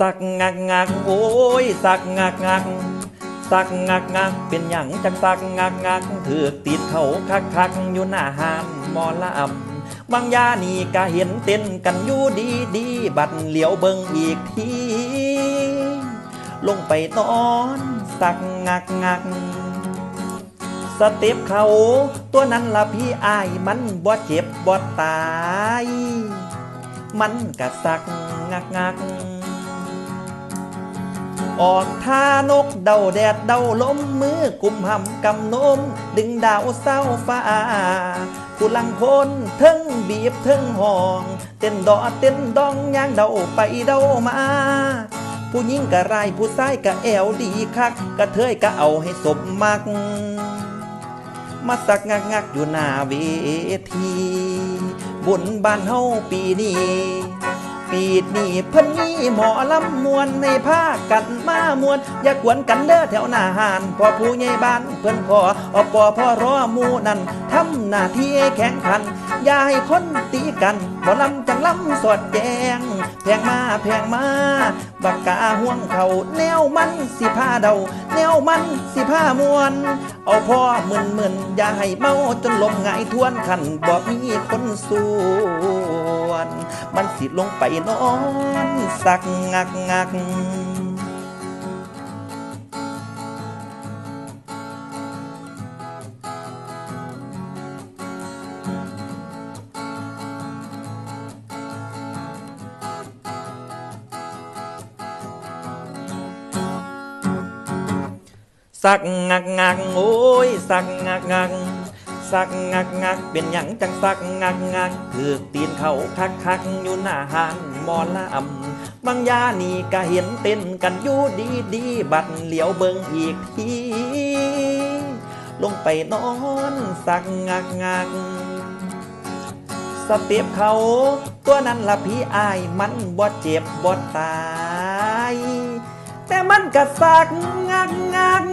สักงักงักโอ้ยสักงักงักสักงักงักเป็นหยังจังสักงักงักถือติดเขาคักคักอยู่หน้าหานมอลำบางยานี่ก็เห็นเต้นกันอยู่ดีดีบัดเหลียวเบิงอีกทีลงไปนอนสักงักงักสเต็ปเขาตัวนั้นละพี่อายมันบ่เจ็บบ่ตาย มันกะสักงักงัก ออกท่านกเดาแดดเดาลมมือกุมหำกำนม ดึงดาวเศร้าฟ้าผู้ลังคนเทิงบีบเทิงห้อง เต้นดอเต้นดองย่างเดาไปเดามาผู้หญิงกะไรผู้ชายกะแอวดีคักกะเทยกะเอาให้สมมัก มาสักงักงักอยู่หน้าเวทีบุญบ้านเฮาปีนี้ ปีดนี้เพิ่นมีหมอลำมวนในภากันมามวน อย่ากวนกันเด้อแถวหน้าหานพอผู้ใหญ่บ้านเพิ่นขออปอพ่อรอมูนั่นทำหน้าที่แข่งขันอย่าให้คนตีกันหมอลำจังลำสอดแจงแพงมาแพงมาบักกาห่วงเขาแนวมันสิผ้าเดา แนวมันสิผ้ามวน เอาพ่อมึนมึนอย่าให้เมาจนลมหงายทวนขันบอกมีคนส่วน มันสิลงไปนอนสักงักงักสักงักงักโอ้ยสักงักงัก สักงักงักเป็นหยังจังสักงักงักถือตีนเขาคักคักอยู่หน้าหานมอลำบางยานี่ก็เห็นเต้นกันอยู่ดีดีบัดเหลียวเบิงอีกทีลงไปนอนสักงักงักสเต็ปเขาตัวนั้นละพี่อายมันบ่เจ็บบ่ตาย แต่มันก็สักงักงัก